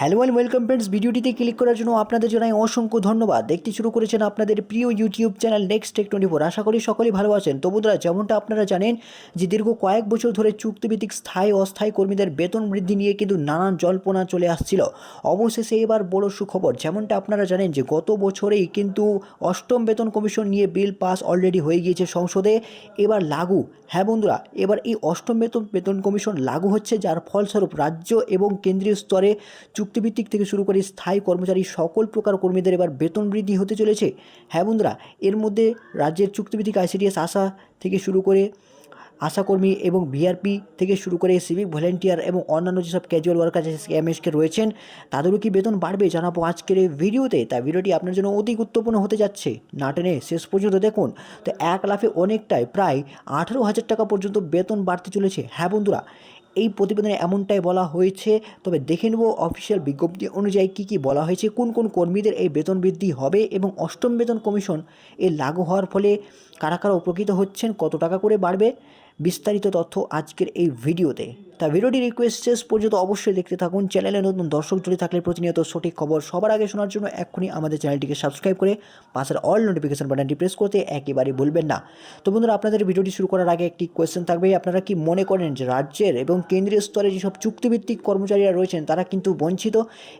Hello and welcome friends ভিডিওটিতে click করার জন্য আপনাদের জানাই অসংখ্য ধন্যবাদ। দেখতে শুরু করেছেন আপনাদের প্রিয় YouTube channel next tech twenty four আশা করি সকলেই ভালো আছেন। তো যেমনটা আপনারা জানেন যে দীর্ঘ কয়েক বছর ধরে চুক্তিভিত্তিক স্থায়ী অস্থায়ী কর্মীদের বেতন বৃদ্ধি নিয়ে কিন্তু নানান জল্পনা চলে আসছিল। অবশেষে এবার বড় সুখবর। যেমনটা আপনারা জানেন যে গত বছরেই কিন্তু অষ্টম বেতন কমিশন নিয়ে বিল পাস অলরেডি হয়ে গিয়েছে সংসদে। এবার লাগু। হ্যাঁ বন্ধুরা, এবার এই অষ্টম বেতন বেতন কমিশন লাগু হচ্ছে, যার ফলস্বরূপ রাজ্য এবং কেন্দ্রীয় স্তরে চুক্তিভিত্তিক থেকে শুরু করে স্থায়ী কর্মচারী সকল প্রকার কর্মীদের এবার বেতন বৃদ্ধি হতে চলেছে। হ্যাঁ বন্ধুরা, এর মধ্যে রাজ্যের চুক্তিভিত্তিক আইসিডিএস, আশা থেকে শুরু করে আশাকর্মী এবং ভিআরপি থেকে শুরু করে সিভিক ভলেন্টিয়ার এবং অন্যান্য যেসব ক্যাজুয়াল ওয়ার্কার এমএসকে রয়েছেন, তাদেরও কি বেতন বাড়বে জানাব আজকের এই ভিডিওতে। তাই ভিডিওটি আপনার জন্য অতি গুরুত্বপূর্ণ হতে যাচ্ছে। না টেনে শেষ পর্যন্ত দেখুন। তো এক লাফে অনেকটাই, প্রায় আঠারো হাজার টাকা পর্যন্ত বেতন বাড়তে চলেছে। হ্যাঁ বন্ধুরা এই প্রতিবেদনে এমনটাই বলা হয়েছে। তবে দেখে নেব অফিসিয়াল বিজ্ঞপ্তি অনুযায়ী কি কি বলা হয়েছে, কোন কোন কর্মীদের এই বেতন বৃদ্ধি হবে এবং অষ্টম বেতন কমিশন এর লাগু হওয়ার ফলে কারা কারা উপকৃত হচ্ছেন, কত টাকা করে বাড়বে বিস্তারিত তথ্য আজকের এই ভিডিওতে। তা ভিডিওটি রিকোয়েস্ট শেষ পর্যন্ত অবশ্যই দেখতে থাকুন। চ্যানেলে নতুন দর্শক জুড়ে থাকলে প্রতিনিয়ত সঠিক খবর সবার আগে শোনার জন্য এক্ষুনি আমাদের চ্যানেলটিকে সাবস্ক্রাইব করে পাশের অল নোটিফিকেশন বাটনটি প্রেস করতে একেবারে ভুলবেন না। তো বন্ধুরা, আপনাদের ভিডিওটি শুরু করার আগে একটি কোয়েশ্চেন থাকবে। আপনারা কি মনে করেন যে রাজ্যের এবং কেন্দ্রীয় স্তরে যেসব চুক্তিভিত্তিক কর্মচারীরা রয়েছেন, তারা কিন্তু বঞ্চিত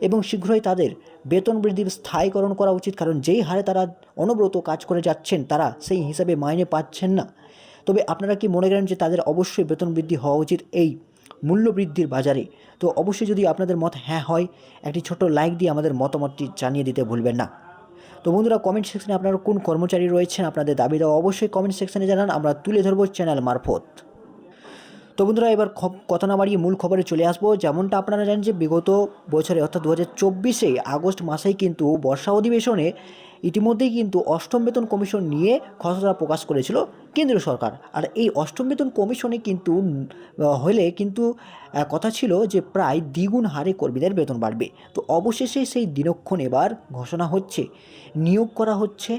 এবং শীঘ্রই তাদের বেতন বৃদ্ধির স্থায়ীকরণ করা উচিত? কারণ যেই হারে তারা অনবরত কাজ করে যাচ্ছেন, তারা সেই হিসাবে মাইনে পাচ্ছেন না। তবে আপনারা কি মনে করেন যে তাদের অবশ্যই বেতন বৃদ্ধি হওয়া উচিত এই মূল্য বৃদ্ধির বাজারে? তো অবশ্যই যদি আপনাদের মত হ্যাঁ হয়, একটি ছোট লাইক দিয়ে আমাদের মতামতটি জানিয়ে দিতে ভুলবেন না। তো বন্ধুরা কমেন্ট সেকশনে আপনারা কোন কর্মচারী রয়েছেন, আপনাদের দাবি দেওয়া অবশ্যই কমেন্ট সেকশনে জানান, আমরা তুলে ধরবো চ্যানেল মারফত। তো বন্ধুরা, এবার কথা না বাড়িয়ে মূল খবরে চলে আসব। যেমনটা আপনারা জানেন যে বিগত বছরে, অর্থাৎ দু হাজার আগস্ট মাসেই কিন্তু বর্ষা অধিবেশনে ইতিমধ্যেই কিন্তু অষ্টম বেতন কমিশন নিয়ে খসড়া প্রকাশ করেছিল কেন্দ্রীয় সরকার। আর এই অষ্টম বেতন কমিশনে কিন্তু হলে কিন্তু কথা ছিল যে প্রায় দ্বিগুণ হারে কর্মীদের বেতন বাড়বে। তো অবশেষে সেই দিনক্ষণ এবার ঘোষণা হচ্ছে, নিয়োগ করা হচ্ছে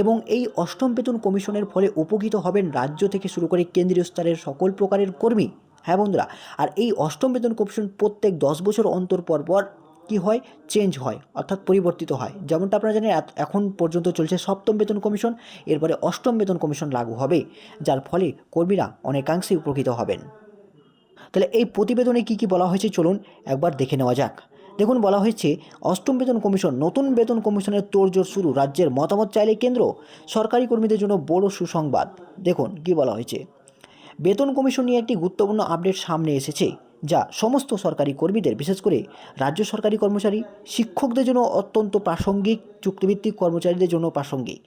এবং এই অষ্টম বেতন কমিশনের ফলে উপকৃত হবেন রাজ্য থেকে শুরু করে কেন্দ্রীয় স্তরের সকল প্রকারের কর্মী। হ্যাঁ বন্ধুরা, আর এই অষ্টম বেতন কমিশন প্রত্যেক দশ বছর অন্তর পর পর কী হয়? চেঞ্জ হয়, অর্থাৎ পরিবর্তিত হয়। যেমনটা আপনারা জানেন এখন পর্যন্ত চলছে সপ্তম বেতন কমিশন, এরপরে অষ্টম বেতন কমিশন লাগু হবে, যার ফলে কর্মীরা অনেকাংশেই উপকৃত হবেন। তাহলে এই প্রতিবেদনে কী কী বলা হয়েছে চলুন একবার দেখে নেওয়া যাক। দেখুন, বলা হয়েছে, অষ্টম বেতন কমিশন, নতুন বেতন কমিশনের তোড়জোড় শুরু, রাজ্যের মতামত চাইলে কেন্দ্র, সরকারি কর্মীদের জন্য বড় সুসংবাদ। দেখুন, কি বলা হয়েছে? বেতন কমিশন নিয়ে একটি গুরুত্বপূর্ণ আপডেট সামনে এসেছে। যা সমস্ত সরকারি কর্মীদের, বিশেষ করে রাজ্য সরকারি কর্মচারী, শিক্ষকদের জন্য অত্যন্ত প্রাসঙ্গিক, চুক্তিভিত্তিক কর্মচারীদের জন্য প্রাসঙ্গিক।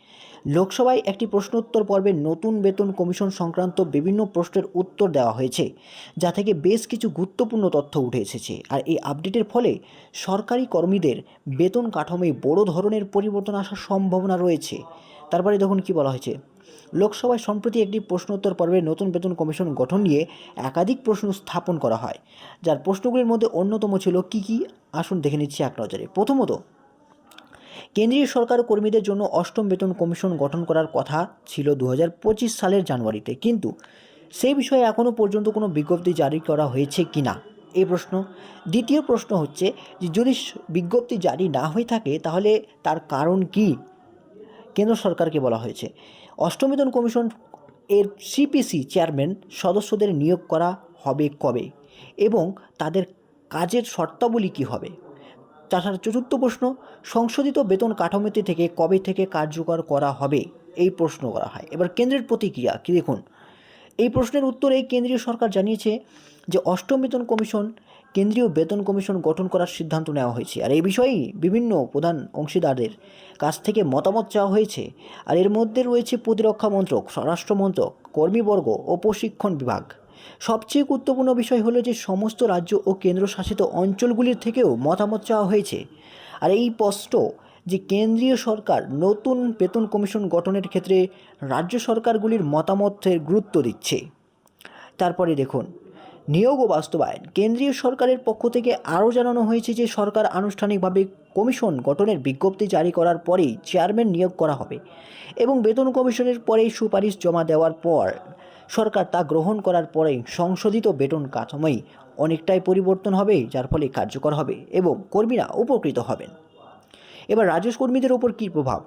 লোকসভায় একটি প্রশ্নোত্তর পর্বে নতুন বেতন কমিশন সংক্রান্ত বিভিন্ন প্রশ্নের উত্তর দেওয়া হয়েছে, যা থেকে বেশ কিছু গুরুত্বপূর্ণ তথ্য উঠে এসেছে। আর এই আপডেটের ফলে সরকারি কর্মীদের বেতন কাঠামোয় বড় ধরনের পরিবর্তন আসার সম্ভাবনা রয়েছে। তারপরে দেখুন কি বলা হয়েছে। লোকসভায় সম্প্রতি একটি প্রশ্নোত্তর পর্বে নতুন বেতন কমিশন গঠন নিয়ে একাধিক প্রশ্ন স্থাপন করা হয়, যার প্রশ্নগুলির মধ্যে অন্যতম ছিল কি কি? আসুন দেখে নিচ্ছি এক নজরে। প্রথমত, কেন্দ্রীয় সরকার কর্মীদের জন্য অষ্টম বেতন কমিশন গঠন করার কথা ছিল দু হাজার পঁচিশ সালের জানুয়ারিতে। কিন্তু সেই বিষয়ে এখনও পর্যন্ত কোনো বিজ্ঞপ্তি জারি করা হয়েছে কি না? এই প্রশ্ন। দ্বিতীয় প্রশ্ন হচ্ছে যে, যদি বিজ্ঞপ্তি জারি না হয়ে থাকে, তাহলে তার কারণ কি? কেন্দ্র সরকারকে বলা হয়েছে। অষ্টম বেতন কমিশন এর সিপিসি চেয়ারম্যান সদস্যদের নিয়োগ করা হবে কবে এবং তাদের কাজের শর্তাবলী কী হবে? তাছাড়া চতুর্থ প্রশ্ন, সংশোধিত বেতন কাঠামোতে থেকে কবে থেকে কার্যকর করা হবে? এই প্রশ্ন করা হয়। এবার কেন্দ্রের প্রতিক্রিয়া কী দেখুন? এই প্রশ্নের উত্তরে কেন্দ্রীয় সরকার জানিয়েছে যে অষ্টম বেতন কমিশন কেন্দ্রীয় বেতন কমিশন গঠন করার সিদ্ধান্ত নেওয়া হয়েছে। আর এই বিষয়েই বিভিন্ন প্রধান অংশীদারদের কাছ থেকে মতামত চাওয়া হয়েছে। আর এর মধ্যে রয়েছে প্রতিরক্ষা মন্ত্রক, স্বরাষ্ট্র মন্ত্রক কর্মীবর্গ ও প্রশিক্ষণ বিভাগ। সবচেয়ে গুরুত্বপূর্ণ বিষয় হলো যে সমস্ত রাজ্য ও কেন্দ্রশাসিত অঞ্চলগুলির থেকেও মতামত চাওয়া হয়েছে। আর এই স্পষ্ট যে কেন্দ্রীয় সরকার নতুন বেতন কমিশন গঠনের ক্ষেত্রে রাজ্য সরকারগুলির মতামতের গুরুত্ব দিচ্ছে। তারপরে দেখুন নিয়োগ ও বাস্তবায়ন। কেন্দ্রীয় সরকারের পক্ষ থেকে আরও জানানো হয়েছে যে, সরকার আনুষ্ঠানিকভাবে কমিশন গঠনের বিজ্ঞপ্তি জারি করার পরেই চেয়ারম্যান নিয়োগ করা হবে এবং বেতন কমিশনের পরেই সুপারিশ জমা দেওয়ার পর সরকার তা গ্রহণ করার পরেই সংশোধিত বেতন কাঠামোই অনেকটাই পরিবর্তন হবে, যার ফলে কার্যকর হবে এবং কর্মীরা উপকৃত হবেন। এবার রাজস্ব কর্মীদের ওপর কী প্রভাব?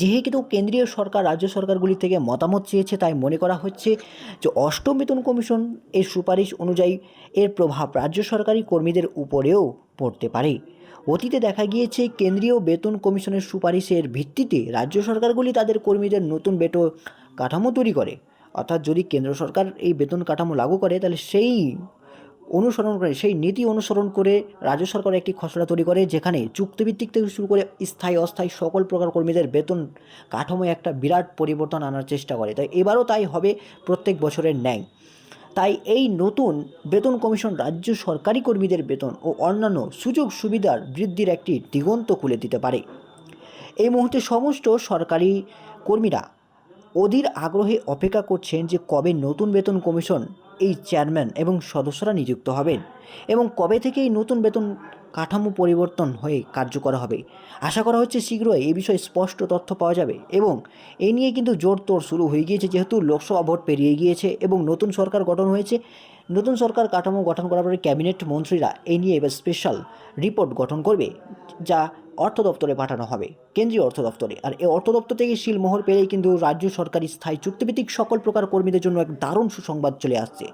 যেহেতু কেন্দ্রীয় সরকার, রাজ্য সরকারগুলি থেকে মতামত চেয়েছে, তাই মনে করা হচ্ছে যে অষ্টম বেতন কমিশন এর সুপারিশ অনুযায়ী এর প্রভাব রাজ্য সরকারি কর্মীদের উপরেও পড়তে পারে। অতীতে দেখা গিয়েছে কেন্দ্রীয় বেতন কমিশনের সুপারিশের ভিত্তিতে রাজ্য সরকারগুলি তাদের কর্মীদের নতুন বেতন কাঠামো তৈরি করে। অর্থাৎ যদি কেন্দ্র সরকার এই বেতন কাঠামো লাগু করে, তাহলে সেই অনুসরণ করে, সেই নীতি অনুসরণ করে রাজ্য সরকার একটি খসড়া তৈরি করে, যেখানে চুক্তিভিত্তিক থেকে শুরু করে স্থায়ী, অস্থায়ী সকল প্রকার কর্মীদের বেতন কাঠামোয় একটা বিরাট পরিবর্তন আনার চেষ্টা করে। তাই এবারও তাই হবে, প্রত্যেক বছরের ন্যায়। তাই এই নতুন বেতন কমিশন রাজ্য সরকারি কর্মীদের বেতন ও অন্যান্য সুযোগ সুবিধার বৃদ্ধির একটি দিগন্ত খুলে দিতে পারে। এই মুহূর্তে সমস্ত সরকারি কর্মীরা অধীর আগ্রহে অপেক্ষা করছেন যে কবে নতুন বেতন কমিশন এই চেয়ারম্যান এবং সদস্যরা নিযুক্ত হবেন এবং কবে থেকে এই নতুন বেতন কাঠামো পরিবর্তন হয়ে কার্যকর হবে। আশা করা হচ্ছে শীঘ্রই এই বিষয়ে স্পষ্ট তথ্য পাওয়া যাবে এবং এই নিয়ে কিন্তু জোর তোর শুরু হয়ে গিয়েছে যেহেতু লোকসভা ভোট পেরিয়ে গিয়েছে এবং নতুন সরকার গঠন হয়েছে। নতুন সরকার কাঠামো গঠন করার পরে ক্যাবিনেট মন্ত্রীরা এই নিয়ে এবার স্পেশাল রিপোর্ট গঠন করবে, যা অর্থ দপ্তরে পাঠানো হবে, কেন্দ্রীয় অর্থ দপ্তরে আর এই অর্থ দপ্তর থেকে শিলমোহর পেলেই কিন্তু রাজ্য সরকারি স্থায়ী চুক্তিভিত্তিক সকল প্রকার কর্মীদের জন্য এক দারুণ সুসংবাদ চলে আসছে।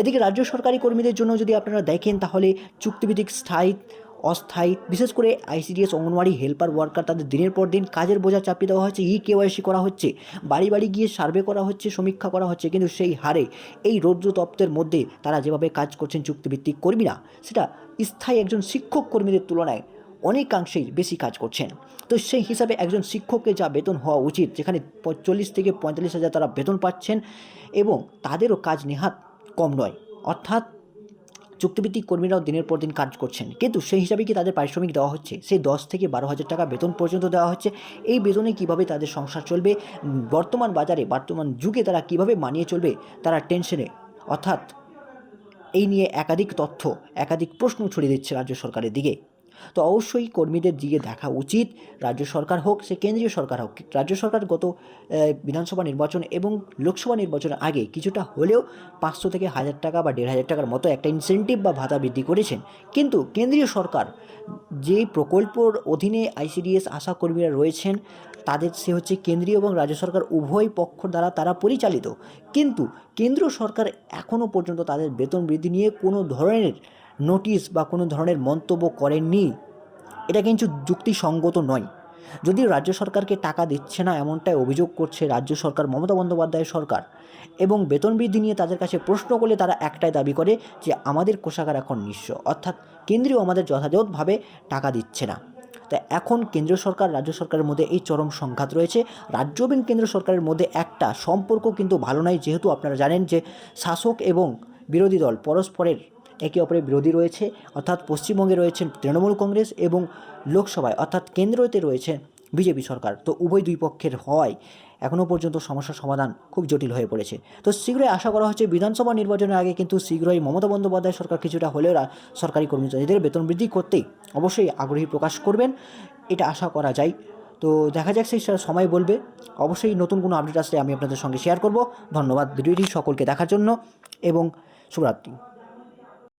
এদিকে রাজ্য সরকারি কর্মীদের জন্য যদি আপনারা দেখেন, তাহলে চুক্তিভিত্তিক স্থায়ী, অস্থায়ী, বিশেষ করে আইসিডিএস অঙ্গনওয়াড়ি হেল্পার ওয়ার্কার তাদের দিনের পর দিন কাজের বোঝা চাপিয়ে দেওয়া হচ্ছে ই কেওয়াইসি করা হচ্ছে, বাড়ি বাড়ি গিয়ে সার্ভে করা হচ্ছে, সমীক্ষা করা হচ্ছে, কিন্তু সেই হারে এই রৌদ্র তপ্তের মধ্যে তারা যেভাবে কাজ করছেন চুক্তিভিত্তিক কর্মীরা, সেটা স্থায়ী একজন শিক্ষক কর্মীদের তুলনায় অনেকাংশেই বেশি কাজ করছেন। তো সেই হিসাবে একজন শিক্ষককে যা বেতন হওয়া উচিত, যেখানে চল্লিশ থেকে পঁয়তাল্লিশ হাজার তারা বেতন পাচ্ছেন এবং তাদেরও কাজ নেহাত কম নয়। অর্থাৎ চুক্তিভিত্তিক কর্মীরাও দিনের পর দিন কাজ করছেন। কিন্তু সেই হিসাবে কি তাদের পারিশ্রমিক দেওয়া হচ্ছে? সেই দশ থেকে বারো হাজার টাকা বেতন পর্যন্ত দেওয়া হচ্ছে। এই বেতনে কীভাবে তাদের সংসার চলবে? বর্তমান বাজারে, বর্তমান যুগে তারা কীভাবে মানিয়ে চলবে? তারা টেনশনে। অর্থাৎ এই নিয়ে একাধিক তথ্য, একাধিক প্রশ্ন ছড়িয়ে দিচ্ছে রাজ্য সরকারের দিকে। তো অবশ্যই কর্মীদের দিকে দেখা উচিত। রাজ্য সরকার হোক, সে কেন্দ্রীয় সরকার হোক, রাজ্য সরকার গত বিধানসভা নির্বাচন এবং লোকসভা নির্বাচনের আগে কিছুটা হলেও পাঁচশো থেকে হাজার টাকা বা দেড় হাজার টাকার মতো একটা ইনসেন্টিভ বা ভাতা বৃদ্ধি করেছেন। কিন্তু কেন্দ্রীয় সরকার যে প্রকল্পর অধীনে আইসিডিএস আশা কর্মীরা রয়েছেন, তাদের সে হচ্ছে কেন্দ্রীয় এবং রাজ্য সরকার উভয় পক্ষ দ্বারা তারা পরিচালিত। কিন্তু কেন্দ্র সরকার এখনও পর্যন্ত তাদের বেতন বৃদ্ধি নিয়ে কোনো ধরনের নোটিশ বা কোনো ধরনের মন্তব্য করেননি। এটা কিন্তু যুক্তিসঙ্গত নয়। যদিও রাজ্য সরকারকে টাকা দিচ্ছে না এমনটাই অভিযোগ করছে রাজ্য সরকার মমতা বন্দ্যোপাধ্যায়ের সরকার এবং বেতন বৃদ্ধি নিয়ে তাদের কাছে প্রশ্ন করলে তারা একটাই দাবি করে যে আমাদের কোষাগার এখন নিঃস্ব, অর্থাৎ কেন্দ্রীয় আমাদের যথাযথভাবে টাকা দিচ্ছে না। তা এখন কেন্দ্র সরকার, রাজ্য সরকারের মধ্যে এই চরম সংঘাত রয়েছে। রাজ্য এবং কেন্দ্র সরকারের মধ্যে একটা সম্পর্ক কিন্তু ভালো নয়, যেহেতু আপনারা জানেন যে শাসক এবং বিরোধী দল পরস্পরের একে অপরের বিরোধী রয়েছে, অর্থাৎ পশ্চিমবঙ্গে রয়েছেন তৃণমূল কংগ্রেস এবং লোকসভায়, অর্থাৎ কেন্দ্রতে রয়েছে বিজেপি সরকার। তো উভয় দুই পক্ষের হওয়ায় এখনও পর্যন্ত সমস্যার সমাধান খুব জটিল হয়ে পড়েছে। তো শীঘ্রই আশা করা হচ্ছে বিধানসভা নির্বাচনের আগে কিন্তু শীঘ্রই মমতা বন্দ্যোপাধ্যায় সরকার কিছুটা হলেও সরকারি কর্মচারীদের বেতন বৃদ্ধি করতেই অবশ্যই আগ্রহী প্রকাশ করবেন, এটা আশা করা যায়। তো দেখা যাক সেই সময় বলবে। অবশ্যই নতুন কোনো আপডেট আসলে আমি আপনাদের সঙ্গে শেয়ার করব। ধন্যবাদ। ভিডিওটি সকলকে দেখার জন্য এবং শুভরাত্রি।